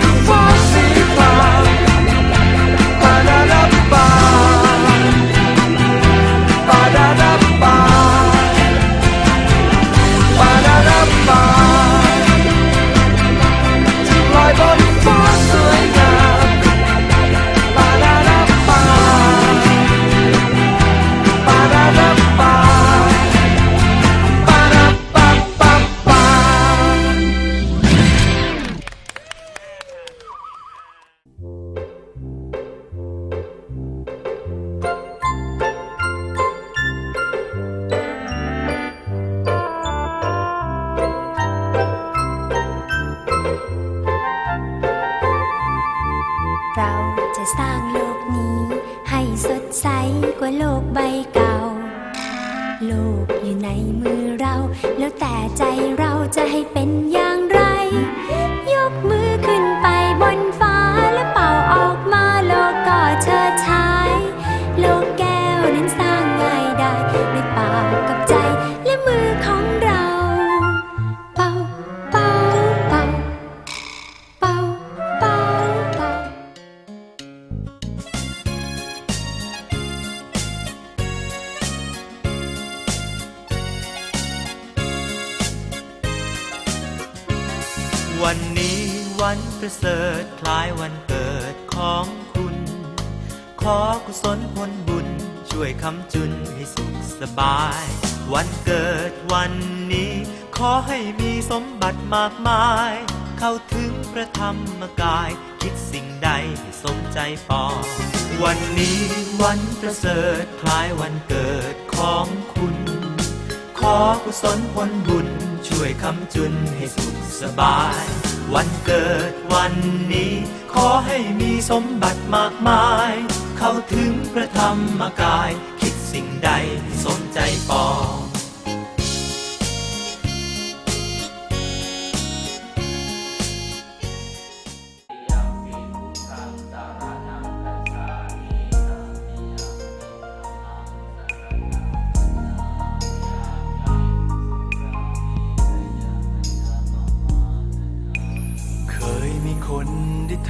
for. โลกอยู่ในมือเรา แล้วแต่ใจเราจะให้เป็นอย่างไร ยกมือ วันนี้วันประเสริฐคล้ายวันเกิดของคุณ ขอกุศลผลบุญช่วยคำจุนให้สุขสบาย วันเกิดวันนี้ ขอให้มีสมบัติมากมาย เข้าถึงพระธรรมกาย คิดสิ่งใดให้สมใจปองวันนี้วันประเสริฐคล้ายวันเกิดของคุณ ขอกุศลผลบุญ วยคำจุนให้สุขสบาย วันเกิดวันนี้ ขอให้มีสมบัติมากมาย เข้าถึงพระธรรมกาย คิดสิ่งใดสมใจปอง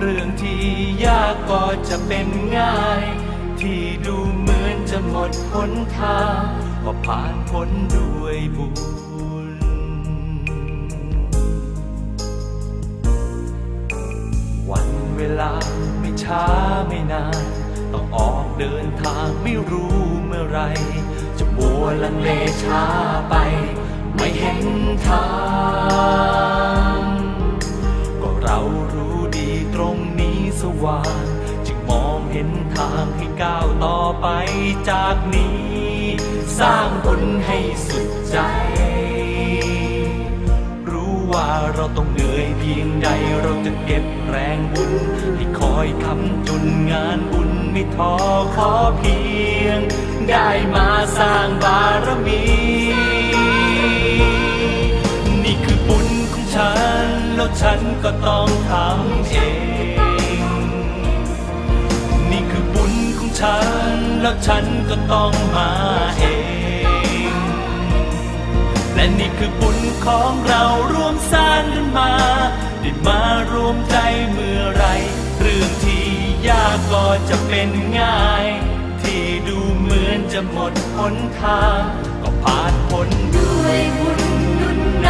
เรื่องที่ยากก็จะเป็นง่าย ที่ดูเหมือนจะหมดหนทางก็ผ่านพ้นด้วยบุญ วันเวลาไม่ช้าไม่นาน ต้องออกเดินทางไม่รู้เมื่อไร จะมัวลังเลช้าไป ไม่เห็นทาง จากนี้ สร้างบุญให้สุดใจ รู้ว่าเราต้องเหนื่อยเพียงใดเราจะเก็บแรงบุญให้คอยคำจุนงานบุญไม่ท้อขอเพียง ได้มาสร้างบารมี นี่คือบุญของฉัน แล้วฉันก็ต้องทำ แล้วฉันก็ต้องมาเอง และนี่คือบุญของเราร่วมสร้างกันมา ได้มารวมใจเมื่อไร เรื่องที่ยากก็จะเป็นง่าย ที่ดูเหมือนจะหมดหนทาง ก็ผ่านพ้นด้วยบุญนุนน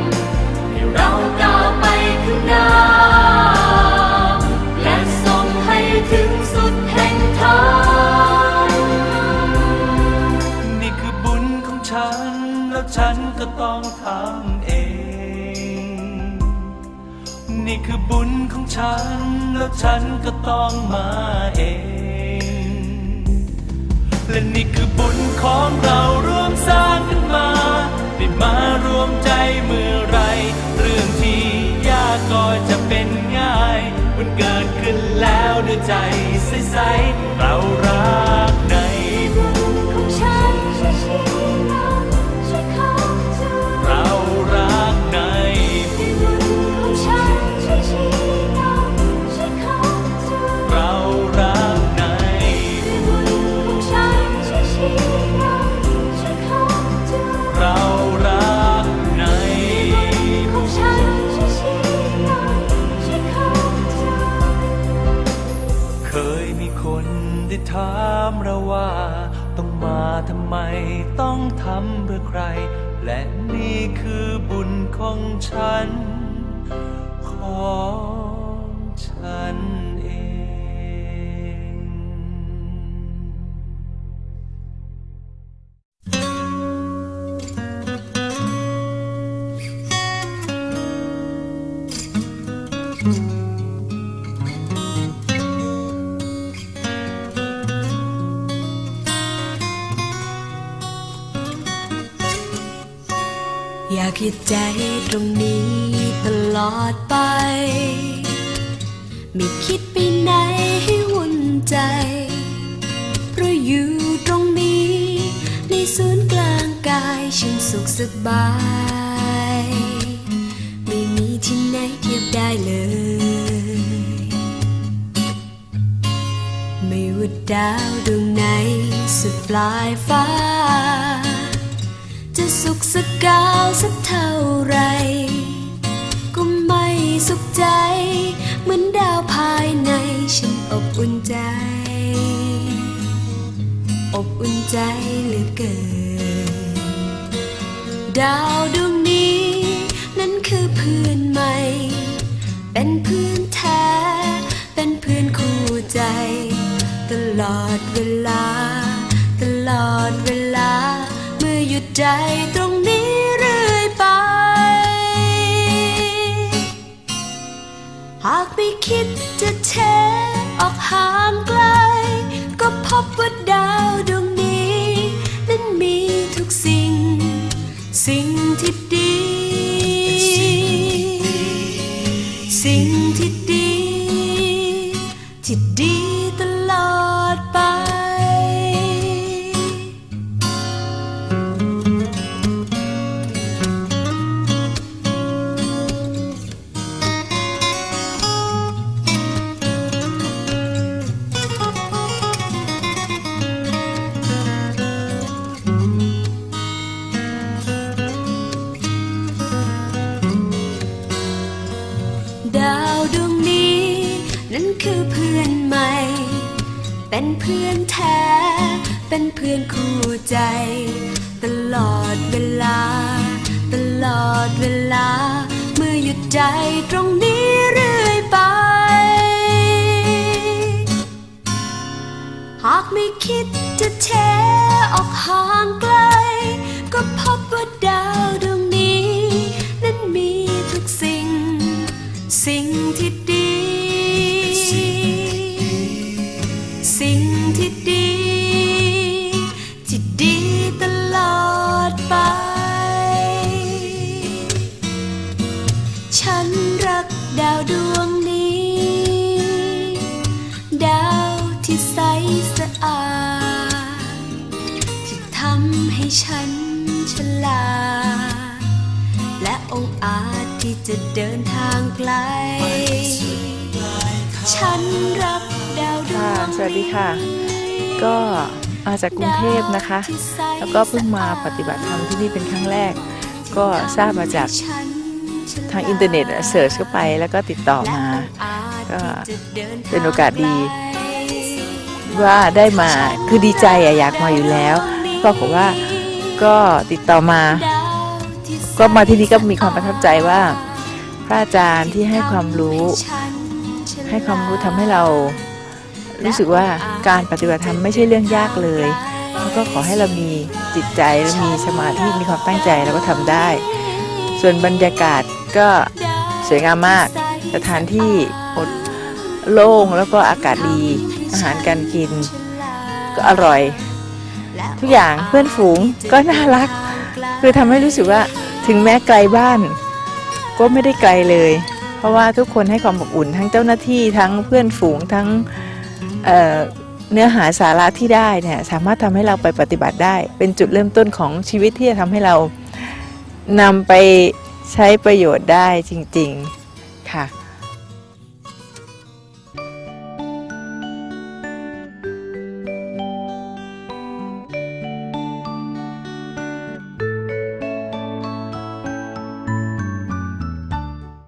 ำให้เราก้าวไปข้างหน้า ก็ต้องทำเอง นี่คือบุญของฉัน แล้วฉันก็ต้องมาเอง และนี่คือบุญของเราร่วมสร้างกันมาได้มารวมใจเมื่อไรเรื่องที่ยากก็จะเป็นง่าย มันเกิดขึ้นแล้วด้วยใจใสๆเรารัก และนี่คือบุญของฉัน ของฉัน อยากให้ใจตรงนี้ตลอดไป ไม่คิดไปไหนให้วุ่นใจ เพราะอยู่ตรงนี้ ในศูนย์กลางกายฉันสุขสบาย ไม่มีที่ไหนเทียบได้เลย ไม่ว่าดาวดวงไหนสุดปลายฟ้า สุขสักกาวสักเท่าไร ก็ไม่สุขใจ เหมือนดาวภายในฉันอบอุ่นใจ อบอุ่นใจเหลือเกิน ดาวดวงนี้ นั้นคือเพื่อนใหม่ เป็นเพื่อนแท้ เป็นเพื่อนคู่ใจ ตลอดเวลา ดใจตรงนี้เรื่อยไป หากไม่คิดจะเทออกห่างไกล ก็พบว่าดาวดวงนี้ นั้นมีทุกสิ่ง สิ่งที่ดี พื่อนคู่ใจ ตลอดเวลา ตลอดเวลา เมื่อหยุดใจตรงนี้ รักดาวดวงนี้ ดาวที่ใสสะอาด ที่ทำให้ฉันฉลาด และองอาจที่จะเดินทางไกล ฉันรักดาวดวค่ะงสวัสดีค่ะ ก็มาจากกรุงเทพนะคะ แล้วก็เพิ่งมาปฏิบัติธรรมที่นี่เป็นครั้งแรก ก็ทราบมาจาก ทางอินเทอร์เน็ตเสิร์ชเข้าไปแล้วก็ติดต่อมาก็เป็นโอกาสดี ว่าได้มาคือดีใจอะอยากมาอยู่แล้วปรากว่าก็ติดต่อมา ก็มาที่นี่ก็มีความประทับใจว่า พระอาจารย์ที่ให้ความรู้ ให้ความรู้ทำให้เรา รู้สึกว่าการปฏิบัติธรรมไม่ใช่เรื่องยากเลยแล้วก็ขอให้เรามีจิตใจและมีสมาธิมีความตั้งใจแล้วก็ทำได้ ส่วนบรรยากาศ ก็สวยงามมาก สถานที่อดโล่งแล้วก็อากาศดี อาหารการกิน ก็อร่อย ทุกอย่างเพื่อนฝูงก็น่ารัก คือทำให้รู้สึกว่าถึงแม้ไกลบ้าน ก็ไม่ได้ไกลเลย เพราะว่าทุกคนให้ความอบอุ่นทั้งเจ้าหน้าที่ทั้งเพื่อนฝูงทั้งเเนื้อหาสาระที่ได้เนี่ยสามารถทำให้เราไปปฏิบัติได้ เป็นจุดเริ่มต้นของชีวิตที่จะทำให้เรานำไป ใช้ประโยชน์ได้จริง ๆ ค่ะ